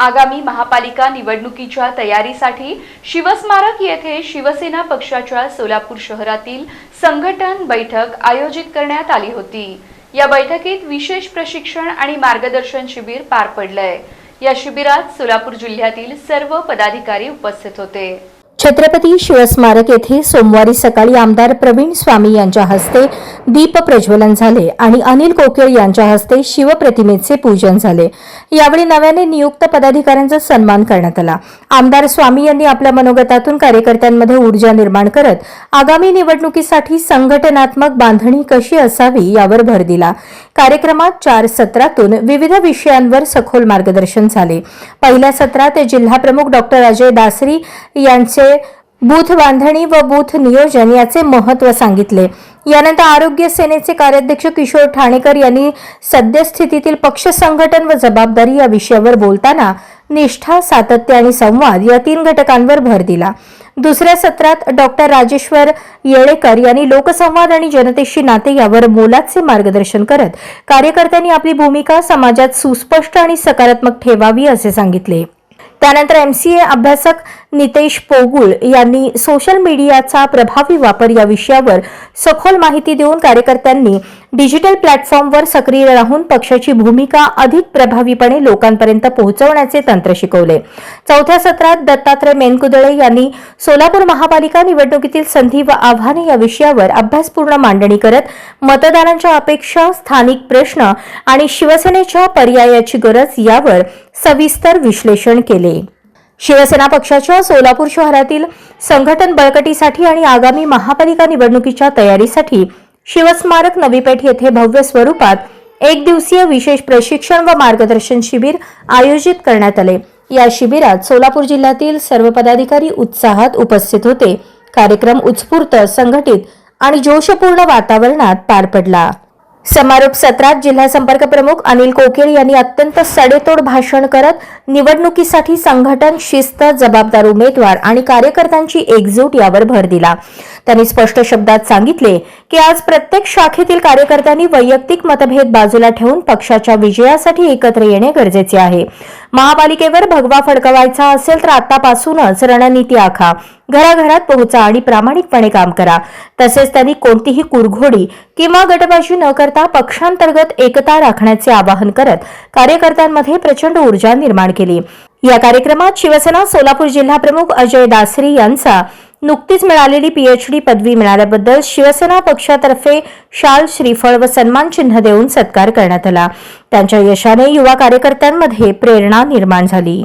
आगामी महापालिका निवडणुकीच्या तयारीसाठी शिवस्मारक येथे शिवसेना पक्षाच्या सोलापूर शहरातील संघटन बैठक आयोजित करण्यात आली होती. या बैठकीत विशेष प्रशिक्षण आणि मार्गदर्शन शिबिर पार पडलंय. या शिबिरात सोलापूर जिल्ह्यातील सर्व पदाधिकारी उपस्थित होते. छत्रपती शिवस्मारक येथे सोमवारी सकाळी आमदार प्रवीण स्वामी यांच्या हस्ते दीप प्रज्वलन झाले आणि अनिल कोकेळ यांच्या हस्ते शिवप्रतिमेचे पूजन झाले. यावेळी नव्याने नियुक्त पदाधिकाऱ्यांचा सन्मान करण्यात आला. आमदार स्वामी यांनी आपल्या मनोगतातून कार्यकर्त्यांमध्ये ऊर्जा निर्माण करत आगामी निवडणुकीसाठी संघटनात्मक बांधणी कशी असावी यावर भर दिला. कार्यक्रमात चार सत्रातून विविध विषयांवर सखोल मार्गदर्शन झाले. पहिल्या सत्रात जिल्हाप्रमुख डॉक्टर अजय दासरी यांचे बूथ बांधणी व बूथ नियोजन याचे महत्त्व सांगितले. यानंतर आरोग्य सेनेचे कार्याध्यक्ष किशोर ठाणेकर यांनी सद्यस्थितीतील पक्ष संघटन व जबाबदारी या विषयावर बोलताना निष्ठा सातत्य आणि संवाद या तीन घटकांवर भर दिला. दुसऱ्या सत्रात डॉक्टर राजेश्वर येळेकर यांनी लोकसंवाद आणि जनतेशी नाते यावर मोलाचे मार्गदर्शन करत कार्यकर्त्यांनी आपली भूमिका समाजात सुस्पष्ट आणि सकारात्मक ठेवावी असे सांगितले. त्यानंतर एमसीए अभ्यासक नितेश पोगुळ यांनी सोशल मीडियाचा प्रभावी वापर या विषयावर सखोल माहिती देऊन कार्यकर्त्यांनी डिजिटल प्लॅटफॉर्मवर सक्रिय राहून पक्षाची भूमिका अधिक प्रभावीपणे लोकांपर्यंत पोहोचवण्याचे तंत्र शिकवले. चौथ्या सत्रात दत्तात्रय मेनकुदळे यांनी सोलापूर महापालिका निवडणुकीतील संधी व आव्हाने या विषयावर अभ्यासपूर्ण मांडणी करत मतदारांच्या अपेक्षा स्थानिक प्रश्न आणि शिवसेनेच्या पर्यायाची गरज यावर सविस्तर विश्लेषण केले. शिवसेना पक्षाच्या सोलापूर शहरातील संघटन बळकटीसाठी आणि आगामी महापालिका निवडणुकीच्या तयारीसाठी शिवस्मारक नवी पेठ येथे भव्य स्वरूपात एक दिवसीय विशेष प्रशिक्षण व मार्गदर्शन शिबिर आयोजित करण्यात आले. या शिबिरात सोलापूर जिल्ह्यातील सर्व पदाधिकारी उत्साहात उपस्थित होते. कार्यक्रम उत्स्फूर्त संघटित आणि जोशपूर्ण वातावरणात पार पडला. समारोप सत्रात जिल्हा संपर्क प्रमुख अनिल कोकीळ यांनी अत्यंत सडेतोड भाषण करत निवडणुकीसाठी संघटन शिस्त जबाबदार उमेदवार आणि कार्यकर्त्यांची एकजूट यावर भर दिला. त्यांनी स्पष्ट शब्दात सांगितले की आज प्रत्येक शाखेतील कार्यकर्त्यांनी वैयक्तिक मतभेद बाजूला ठेवून पक्षाच्या विजयासाठी एकत्र येणे गरजेचे आहे. महापालिकेवर भगवा फडकवायचा असेल तर आतापासूनच रणनीती आखा. घराघरात पोहोचा आणि प्रामाणिकपणे काम करा. तसेच त्यांनी कोणतीही कुरघोडी किंवा गटबाजी न करता पक्षांतर्गत एकता राखण्याचे आवाहन करत कार्यकर्त्यांमध्ये प्रचंड ऊर्जा निर्माण केली. या कार्यक्रमात शिवसेना सोलापूर जिल्हा प्रमुख अजय दासरी यांचा नुकतीच मिळालेली पीएचडी पदवी मिळाल्याबद्दल शिवसेना पक्षातर्फे शाल श्रीफळ व सन्मान चिन्ह देऊन सत्कार करण्यात आला. त्यांच्या यशाने युवा कार्यकर्त्यांमध्ये प्रेरणा निर्माण झाली.